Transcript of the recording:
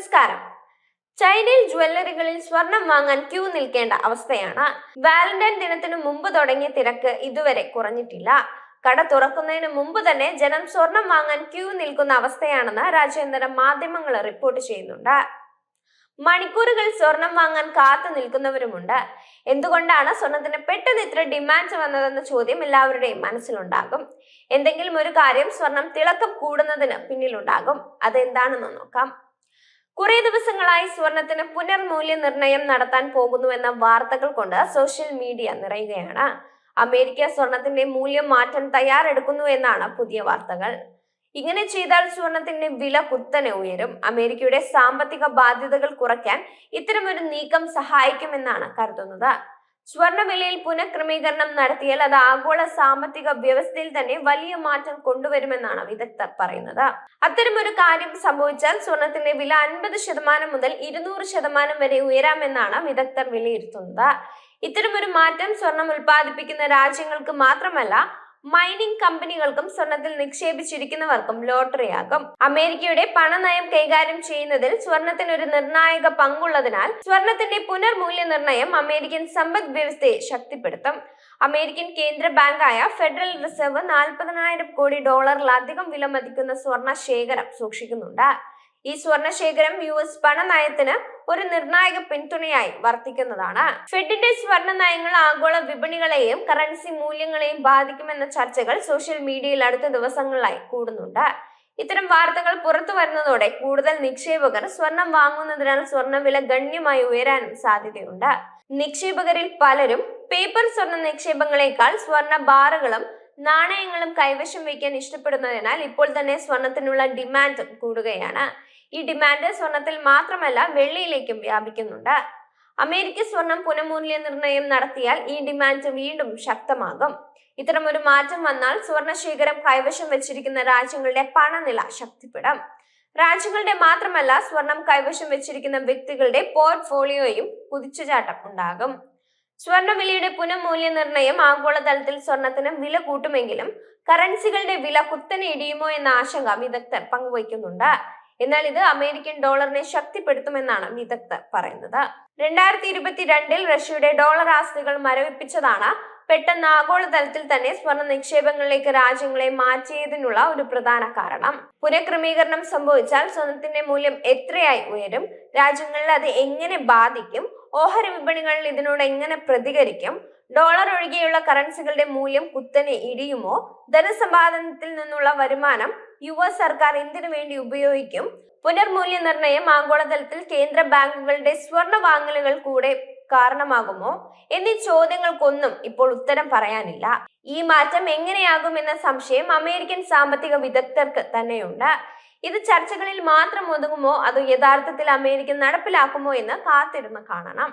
നമസ്കാരം. ചൈനയിൽ ജ്വല്ലറികളിൽ സ്വർണം വാങ്ങാൻ ക്യൂ നിൽക്കേണ്ട അവസ്ഥയാണ്. വാലന്റൈൻ ദിനത്തിനു മുമ്പ് തുടങ്ങിയ തിരക്ക് ഇതുവരെ കുറഞ്ഞിട്ടില്ല. കട തുറക്കുന്നതിന് മുമ്പ് തന്നെ ജനം സ്വർണം വാങ്ങാൻ ക്യൂ നിൽക്കുന്ന അവസ്ഥയാണെന്ന് രാജ്യാന്തര മാധ്യമങ്ങൾ റിപ്പോർട്ട് ചെയ്യുന്നുണ്ട്. മണിക്കൂറുകൾ സ്വർണം വാങ്ങാൻ കാത്തു നിൽക്കുന്നവരുമുണ്ട്. എന്തുകൊണ്ടാണ് സ്വർണത്തിന് പെട്ടെന്ന് ഇത്ര ഡിമാൻഡ് വന്നതെന്ന ചോദ്യം എല്ലാവരുടെയും മനസ്സിലുണ്ടാകും. എന്തെങ്കിലും ഒരു കാര്യം സ്വർണം തിളക്കം കൂടുന്നതിന് പിന്നിലുണ്ടാകും. അതെന്താണെന്ന് നോക്കാം. കുറെ ദിവസങ്ങളായി സ്വർണത്തിന് പുനർമൂല്യനിർണയം നടത്താൻ പോകുന്നുവെന്ന വാർത്തകൾ കൊണ്ട് സോഷ്യൽ മീഡിയ നിറയുകയാണ്. അമേരിക്ക സ്വർണത്തിന്റെ മൂല്യം മാറ്റാൻ തയ്യാറെടുക്കുന്നു എന്നാണ് പുതിയ വാർത്തകൾ. ഇങ്ങനെ ചെയ്താൽ സ്വർണത്തിന്റെ വില കുത്തനെ ഉയരും. അമേരിക്കയുടെ സാമ്പത്തിക ബാധ്യതകൾ കുറയ്ക്കാൻ ഇത്തരമൊരു നീക്കം സഹായിക്കുമെന്നാണ് കരുതുന്നത്. സ്വർണവിലയിൽ പുനഃക്രമീകരണം നടത്തിയാൽ അത് ആഗോള സാമ്പത്തിക വ്യവസ്ഥയിൽ തന്നെ വലിയ മാറ്റം കൊണ്ടുവരുമെന്നാണ് വിദഗ്ധർ പറയുന്നത്. അത്തരമൊരു കാര്യം സംഭവിച്ചാൽ സ്വർണത്തിന്റെ വില അൻപത് ശതമാനം മുതൽ ഇരുന്നൂറ് ശതമാനം വരെ ഉയരാമെന്നാണ് വിദഗ്ധർ വിലയിരുത്തുന്നത്. ഇത്തരമൊരു മാറ്റം സ്വർണം ഉൽപ്പാദിപ്പിക്കുന്ന രാജ്യങ്ങൾക്ക് മാത്രമല്ല മൈനിങ് കമ്പനികൾക്കും സ്വർണത്തിൽ നിക്ഷേപിച്ചിരിക്കുന്നവർക്കും ലോട്ടറിയാകും. അമേരിക്കയുടെ പണനയം കൈകാര്യം ചെയ്യുന്നതിൽ സ്വർണത്തിന് ഒരു നിർണായക പങ്കുള്ളതിനാൽ സ്വർണത്തിന്റെ പുനർമൂല്യനിർണയം അമേരിക്കൻ സമ്പദ് വ്യവസ്ഥയെ ശക്തിപ്പെടുത്തും. അമേരിക്കൻ കേന്ദ്ര ബാങ്കായ ഫെഡറൽ റിസർവ് നാൽപ്പതിനായിരം കോടി ഡോളറിലധികം വിലമതിക്കുന്ന സ്വർണ ശേഖരം സൂക്ഷിക്കുന്നുണ്ട്. ഈ സ്വർണശേഖരം യു എസ് പണനയത്തിന് ഒരു നിർണായക പിന്തുണയായി വർത്തിക്കുന്നതാണ്. ഫെഡിന്റെ സ്വർണ നയങ്ങൾ ആഗോള വിപണികളെയും കറൻസി മൂല്യങ്ങളെയും ബാധിക്കുമെന്ന ചർച്ചകൾ സോഷ്യൽ മീഡിയയിൽ അടുത്ത ദിവസങ്ങളിലായി കൂടുന്നുണ്ട്. ഇത്തരം വാർത്തകൾ പുറത്തു വരുന്നതോടെ കൂടുതൽ നിക്ഷേപകർ സ്വർണം വാങ്ങുന്നതിനാൽ സ്വർണവില ഗണ്യമായി ഉയരാനും സാധ്യതയുണ്ട്. നിക്ഷേപകരിൽ പലരും പേപ്പർ സ്വർണ നിക്ഷേപങ്ങളെക്കാൾ സ്വർണ ബാറുകളും നാണയങ്ങളും കൈവശം വയ്ക്കാൻ ഇഷ്ടപ്പെടുന്നതിനാൽ ഇപ്പോൾ തന്നെ സ്വർണത്തിനുള്ള ഡിമാൻഡ് കൂടുകയാണ്. ഈ ഡിമാൻഡ് സ്വർണത്തിൽ മാത്രമല്ല വെള്ളിയിലേക്കും വ്യാപിക്കുന്നുണ്ട്. അമേരിക്ക സ്വർണം പുനഃമൂല്യനിർണയം നടത്തിയാൽ ഈ ഡിമാൻഡ് വീണ്ടും ശക്തമാകും. ഇത്തരമൊരു മാറ്റം വന്നാൽ സ്വർണശേഖരം കൈവശം വെച്ചിരിക്കുന്ന രാജ്യങ്ങളുടെ പണനില ശക്തിപ്പെടും. രാജ്യങ്ങളുടെ മാത്രമല്ല സ്വർണം കൈവശം വെച്ചിരിക്കുന്ന വ്യക്തികളുടെ പോർട്ട്ഫോളിയോയും കുതിച്ചുചാട്ടം ഉണ്ടാകും. സ്വർണവിലയുടെ പുനഃമൂല്യനിർണയം ആഗോളതലത്തിൽ സ്വർണത്തിന് വില കൂട്ടുമെങ്കിലും കറൻസികളുടെ വില കുത്തനെ ഇടിയുമോ എന്ന ആശങ്ക വിദഗ്ധർ പങ്കുവയ്ക്കുന്നുണ്ട്. എന്നാൽ ഇത് അമേരിക്കൻ ഡോളറിനെ ശക്തിപ്പെടുത്തുമെന്നാണ് വിദഗ്ധർ പറയുന്നത്. രണ്ടായിരത്തി ഇരുപത്തിരണ്ടിൽ റഷ്യയുടെ ഡോളർ ആസ്തികൾ മരവിപ്പിച്ചതാണ്. പെട്ടെന്ന് ആഗോളതലത്തിൽ തന്നെ സ്വർണ നിക്ഷേപങ്ങളിലേക്ക് രാജ്യങ്ങളെ മാറ്റിയതിനുള്ള ഒരു പ്രധാന കാരണം. പുനഃക്രമീകരണം സംഭവിച്ചാൽ സ്വർണത്തിന്റെ മൂല്യം എത്രയായി ഉയരും? രാജ്യങ്ങളിൽ അത് എങ്ങനെ ബാധിക്കും? ഓഹരി വിപണികളിൽ ഇതിനോട് എങ്ങനെ പ്രതികരിക്കും? ഡോളർ ഒഴികെയുള്ള കറൻസികളുടെ മൂല്യം കുത്തനെ ഇടിയുമോ? ധനസമ്പാദനത്തിൽ നിന്നുള്ള വരുമാനം യു എസ് സർക്കാർ എന്തിനു വേണ്ടി ഉപയോഗിക്കും? പുനർമൂല്യനിർണയം ആഗോളതലത്തിൽ കേന്ദ്ര ബാങ്കുകളുടെ സ്വർണ വാങ്ങലുകൾ കൂടെ കാരണമാകുമോ? എന്നീ ചോദ്യങ്ങൾക്കൊന്നും ഇപ്പോൾ ഉത്തരം പറയാനില്ല. ഈ മാറ്റം എങ്ങനെയാകും എന്ന സംശയം അമേരിക്കൻ സാമ്പത്തിക വിദഗ്ധർക്ക് തന്നെയുണ്ട്. ഇത് ചർച്ചകളിൽ മാത്രം ഒതുങ്ങുമോ? അതോ യഥാർത്ഥത്തിൽ അമേരിക്ക നടപ്പിലാക്കുമോ എന്ന് കാത്തിരുന്ന് കാണണം.